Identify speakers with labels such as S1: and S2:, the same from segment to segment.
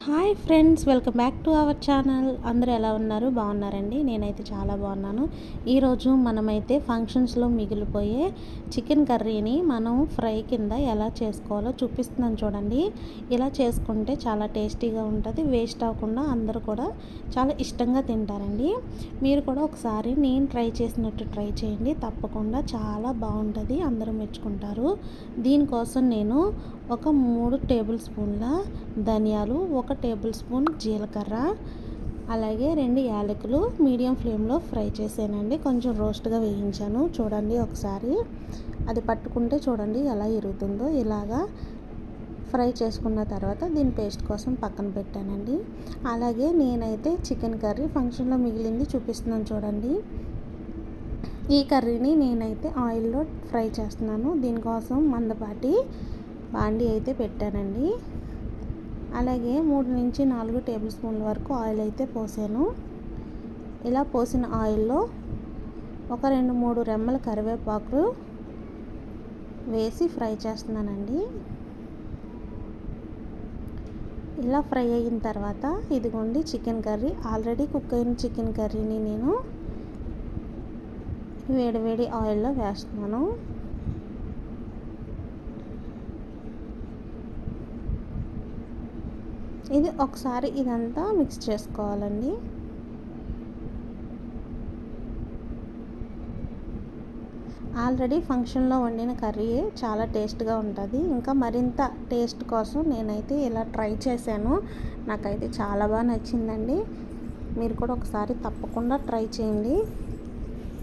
S1: Hi friends welcome back to our channel. అందరూ ఎలా ఉన్నారు? బాగున్నారండి? నేనైతే చాలా బాగున్నాను. ఈరోజు మనమైతే ఫంక్షన్స్లో మిగిలిపోయే చికెన్ కర్రీని మనం ఫ్రై కింద ఎలా చేసుకోవాలో చూపిస్తున్నాను చూడండి. ఇలా చేసుకుంటే చాలా టేస్టీగా ఉంటుంది వేస్ట్ అవ్వకుండా అందరూ కూడా చాలా ఇష్టంగా తింటారండి. మీరు కూడా ఒకసారి నేను ట్రై చేసినట్టు ట్రై చేయండి. తప్పకుండా చాలా బాగుంటుంది అందరూ మెచ్చుకుంటారు. దీనికోసం నేను ఒక మూడు టేబుల్ స్పూన్ల ధనియాలు ఒక టేబుల్ స్పూన్ జీలకర్ర అలాగే రెండు యాలకులు మీడియం ఫ్లేమ్లో ఫ్రై చేసానండి కొంచెం రోస్ట్గా వేయించాను. చూడండి ఒకసారి. అది పట్టుకుంటే చూడండి ఎలా ఇరుగుతుందో. ఇలాగా ఫ్రై చేసుకున్న తర్వాత దీని పేస్ట్ కోసం పక్కన పెట్టానండి. అలాగే నేనైతే చికెన్ కర్రీ ఫంక్షన్లో మిగిలింది చూపిస్తున్నాను చూడండి. ఈ కర్రీని నేనైతే ఆయిల్లో ఫ్రై చేస్తున్నాను. దీనికోసం మందపాటి బాండి అయితే పెట్టానండి. అలాగే మూడు నుంచి నాలుగు టేబుల్ స్పూన్ల వరకు ఆయిల్ అయితే పోసాను. ఇలా పోసిన ఆయిల్లో ఒక రెండు మూడు రెమ్మల కరివేపాకు వేసి ఫ్రై చేస్తున్నానండి. ఇలా ఫ్రై అయిన తర్వాత ఇదిగోండి చికెన్ కర్రీ. ఆల్రెడీ కుక్ అయిన చికెన్ కర్రీని నేను వేడివేడి ఆయిల్లో వేస్తున్నాను. ఇది ఒకసారి ఇదంతా మిక్స్ చేసుకోవాలండి. ఆల్రెడీ ఫంక్షన్లో వండిన కర్రీ చాలా టేస్ట్గా ఉంటుంది. ఇంకా మరింత టేస్ట్ కోసం నేనైతే ఇలా ట్రై చేశాను. నాకైతే చాలా బాగా నచ్చిందండి. మీరు కూడా ఒకసారి తప్పకుండా ట్రై చేయండి.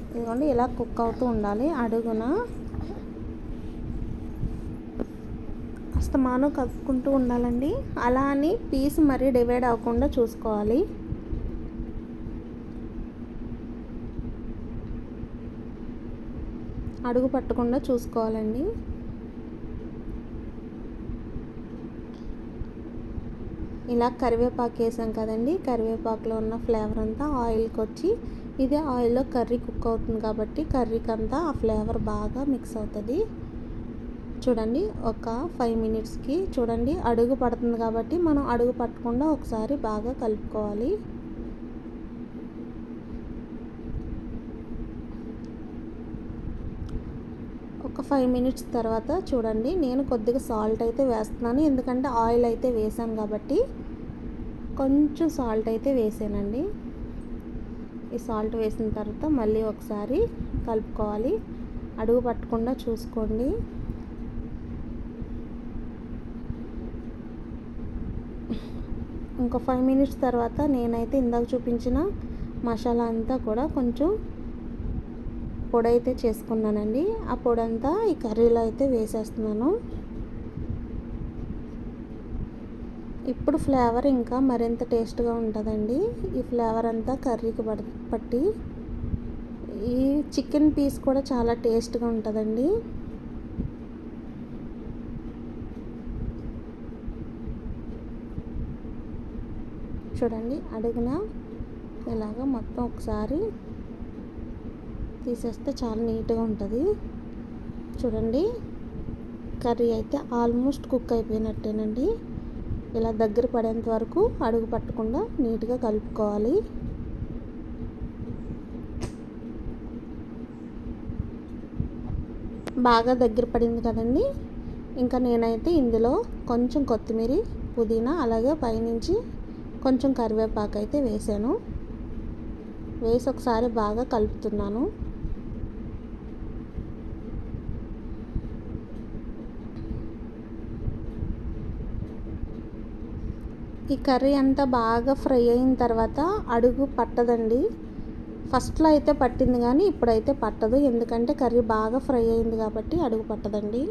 S1: ఇదిగోండి ఇలా కుక్ అవుతూ ఉండాలి అడుగున. అస్తమానం కలుపుకుంటూ ఉండాలండి. అలా అని పీస్ మరీ డివైడ్ అవ్వకుండా చూసుకోవాలి. అడుగు పట్టకుండా చూసుకోవాలండి. ఇలా కరివేపాకు వేసాం కదండి. కరివేపాకులో ఉన్న ఫ్లేవర్ అంతా ఆయిల్కి వచ్చి ఇదే ఆయిల్లో కర్రీ కుక్ అవుతుంది కాబట్టి కర్రీకి అంతా ఆ ఫ్లేవర్ బాగా మిక్స్ అవుతుంది. చూడండి ఒక ఫైవ్ మినిట్స్కి చూడండి అడుగు పడుతుంది కాబట్టి మనం అడుగు పట్టకుండా ఒకసారి బాగా కలుపుకోవాలి. ఒక ఫైవ్ మినిట్స్ తర్వాత చూడండి నేను కొద్దిగా సాల్ట్ అయితే వేస్తున్నాను. ఎందుకంటే ఆయిల్ అయితే వేసాను కాబట్టి కొంచెం సాల్ట్ అయితే వేసానండి. ఈ సాల్ట్ వేసిన తర్వాత మళ్ళీ ఒకసారి కలుపుకోవాలి. అడుగు పట్టకుండా చూసుకోండి. ఇంకా ఫైవ్ మినిట్స్ తర్వాత నేనైతే ఇందాక చూపించిన మసాలా అంతా కూడా కొంచెం పొడి అయితే చేసుకున్నానండి. ఆ పొడి అంతా ఈ కర్రీలో అయితే వేసేస్తున్నాను. ఇప్పుడు ఫ్లేవర్ ఇంకా మరింత టేస్ట్గా ఉంటుందండి. ఈ ఫ్లేవర్ అంతా కర్రీకి పట్టి ఈ చికెన్ పీస్ కూడా చాలా టేస్ట్గా ఉంటుందండి. చూడండి అడుగున ఇలాగ మొత్తం ఒకసారి తీసేస్తే చాలా నీట్గా ఉంటుంది. చూడండి కర్రీ అయితే ఆల్మోస్ట్ కుక్ అయిపోయినట్టేనండి. ఇలా దగ్గర పడేంత వరకు అడుగు పట్టకుండా నీట్గా కలుపుకోవాలి. బాగా దగ్గర పడింది కదండి ఇంకా నేనైతే ఇందులో కొంచెం కొత్తిమీర పుదీనా అలాగే పైనుంచి కొంచెం కరివేపాకు అయితే వేసాను. వేసి ఒకసారి బాగా కలుపుతున్నాను. ఈ కర్రీ అంతా బాగా ఫ్రై అయిన తర్వాత అడుగు పట్టదండి. ఫస్ట్లో అయితే పట్టింది కానీ ఇప్పుడైతే పట్టదు. ఎందుకంటే కర్రీ బాగా ఫ్రై అయింది కాబట్టి అడుగు పట్టదండి.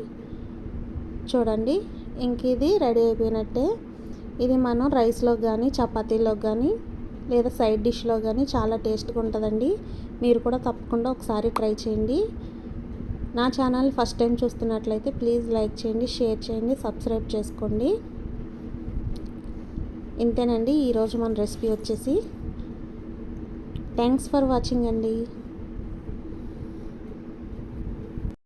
S1: చూడండి ఇంక ఇది రెడీ అయిపోయినట్టే. ఇది మనం రైస్లో కానీ చపాతీలో కానీ లేదా సైడ్ డిష్లో కానీ చాలా టేస్ట్గా ఉంటుందండి. మీరు కూడా తప్పకుండా ఒకసారి ట్రై చేయండి. నా ఛానల్ ఫస్ట్ టైం చూస్తున్నట్లయితే ప్లీజ్ లైక్ చేయండి షేర్ చేయండి సబ్స్క్రైబ్ చేసుకోండి. ఇంతేనండి ఈరోజు మన రెసిపీ వచ్చేసి. థ్యాంక్స్ ఫర్ వాచింగ్ అండి.